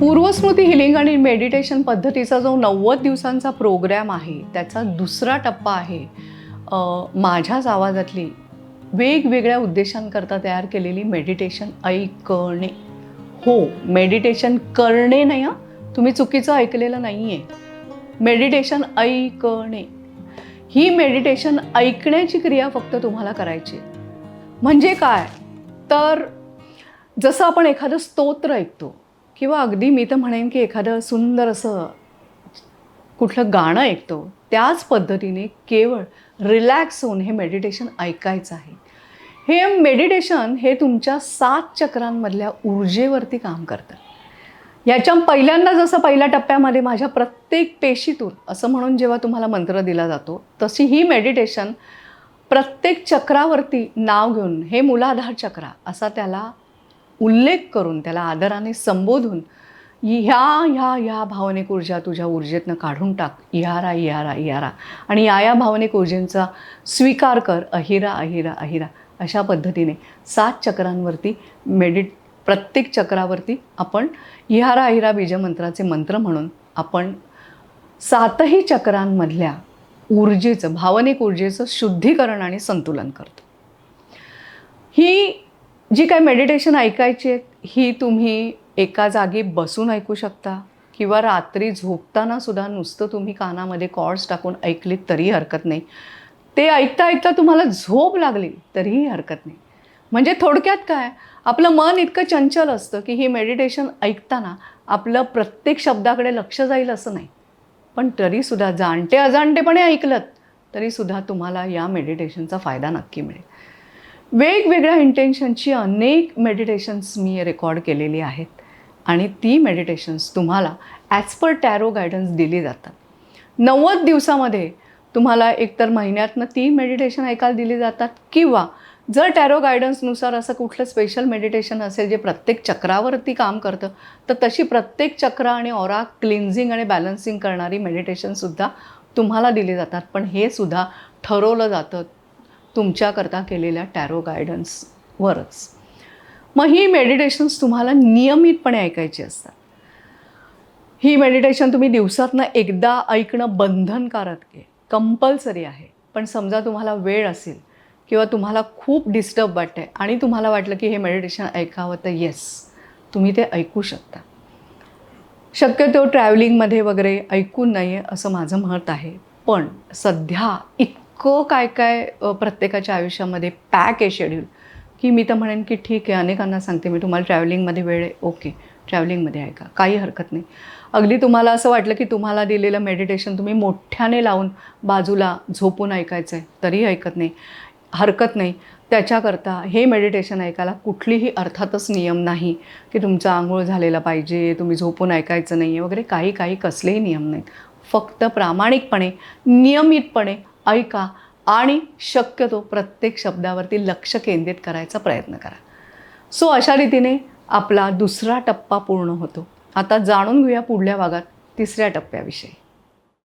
पूर्वस्मृती healing आणि meditation पद्धतीचा जो नव्वद दिवसांचा प्रोग्रॅम आहे त्याचा दुसरा टप्पा आहे माझ्याच आवाजातली वेगवेगळ्या उद्देशांकरता तयार केलेली मेडिटेशन ऐकणे. हो मेडिटेशन करणे नाही हां. तुम्ही चुकीचं ऐकलेलं नाही आहे मेडिटेशन ऐकणे. ही मेडिटेशन ऐकण्याची क्रिया फक्त तुम्हाला करायची. म्हणजे काय? तर जसं आपण एखादं स्तोत्र ऐकतो किंवा अगदी मी तर म्हणेन की एखादं सुंदर असं कुठलं गाणं ऐकतो त्याच पद्धतीने केवळ रिलॅक्स होऊन हे मेडिटेशन ऐकायचं आहे. हे मेडिटेशन हे तुमच्या सात चक्रांमधल्या ऊर्जेवरती काम करतं. याच्या पहिल्यांदा जसं पहिल्या टप्प्यामध्ये माझ्या प्रत्येक पेशीतून असं म्हणून जेव्हा तुम्हाला मंत्र दिला जातो तशी ही मेडिटेशन प्रत्येक चक्रावरती नाव घेऊन हे मुलाधार चक्रा असा त्याला उल्लेख करून त्याला आदराने संबोधून ह्या ह्या ह्या भावनिक ऊर्जा तुझ्या ऊर्जेतनं काढून टाक. इहारा इहारा इहारा आणि या या भावनिक ऊर्जेंचा स्वीकार कर. अहिरा अहिरा अहिरा. अशा पद्धतीने सात चक्रांवरती मेडिट प्रत्येक चक्रावरती आपण इहारा अहिरा बीजमंत्राचे मंत्र म्हणून आपण सातही चक्रांमधल्या ऊर्जेचं भावनिक ऊर्जेचं शुद्धीकरण आणि संतुलन करतो. ही जी काही मेडिटेशन ऐकायची आहेत ही तुम्ही एका जागी बसून ऐकू शकता. किंवा रात्री झोपताना सुद्धा नुसतं तुम्ही कानामध्ये कॉर्ड्स टाकून ऐकलीत तरी हरकत नाही. ते ऐकता ऐकता तुम्हाला झोप लागली तरीही हरकत नाही. म्हणजे थोडक्यात काय आपलं मन इतकं चंचल असतं की ही मेडिटेशन ऐकताना आपलं प्रत्येक शब्दाकडे लक्ष जाईल असं नाही. पण तरीसुद्धा जाणते अजाणतेपणे ऐकलत तरीसुद्धा तुम्हाला या मेडिटेशनचा फायदा नक्की मिळेल. वेगवेगळ्या इंटेन्शनची अनेक मेडिटेशन्स मी रेकॉर्ड केलेली आहेत. आणि ती मेडिटेशन्स तुम्हाला ॲज पर टॅरो गायडन्स दिली जातात. नव्वद दिवसामध्ये तुम्हाला एकतर महिन्यातनं ती मेडिटेशन ऐकायला दिली जातात किंवा जर टॅरो गायडन्सनुसार असं कुठलं स्पेशल मेडिटेशन असेल जे प्रत्येक चक्रावरती काम करतं तर तशी प्रत्येक चक्र आणि ऑरा क्लिन्झिंग आणि बॅलन्सिंग करणारी मेडिटेशनसुद्धा तुम्हाला दिली जातात. पण हे सुद्धा ठरवलं जातं तुमच्याकरता केलेल्या टॅरो गायडन्सवरच मग ही मेडिटेशन्स तुम्हाला नियमितपणे ऐकायची असतात. ही मेडिटेशन तुम्ही दिवसातनं एकदा ऐकणं बंधनकारक आहे. कंपल्सरी आहे. पण समजा तुम्हाला वेळ असेल किंवा तुम्हाला खूप डिस्टर्ब वाटते आणि तुम्हाला वाटलं की हे मेडिटेशन ऐकावं तर येस तुम्ही ते ऐकू शकता. शक्यतो ट्रॅव्हलिंगमध्ये वगैरे ऐकून नाही आहे असं माझं मत आहे. पण सध्या इतकं काय काय प्रत्येकाच्या आयुष्यामध्ये पॅक आहे शेड्यूल की मी तर म्हणेन की ठीक आहे अनेकांना सांगते मी तुम्हाला ट्रॅव्हलिंगमध्ये वेळ आहे. ओके ट्रॅव्हलिंगमध्ये ऐका काही हरकत नाही. अगदी तुम्हाला असं वाटलं की तुम्हाला दिलेलं मेडिटेशन तुम्ही मोठ्याने लावून बाजूला झोपून ऐकायचं आहे तरीही ऐकत नाही. हरकत नाही. त्याच्याकरता हे मेडिटेशन ऐकायला कुठलीही अर्थातच नियम नाही की तुमचा आंघोळ झालेला पाहिजे तुम्ही झोपून ऐकायचं नाही आहे वगैरे काही काही कसलेही नियम नाहीत. फक्त प्रामाणिकपणे नियमितपणे ऐका आणि शक्यतो प्रत्येक शब्दावरती लक्ष केंद्रित करायचा प्रयत्न करा. सो अशा रीतीने आपला दुसरा टप्पा पूर्ण होतो. आता जाणून घेऊया पुढल्या भागात तिसऱ्या टप्प्याविषयी.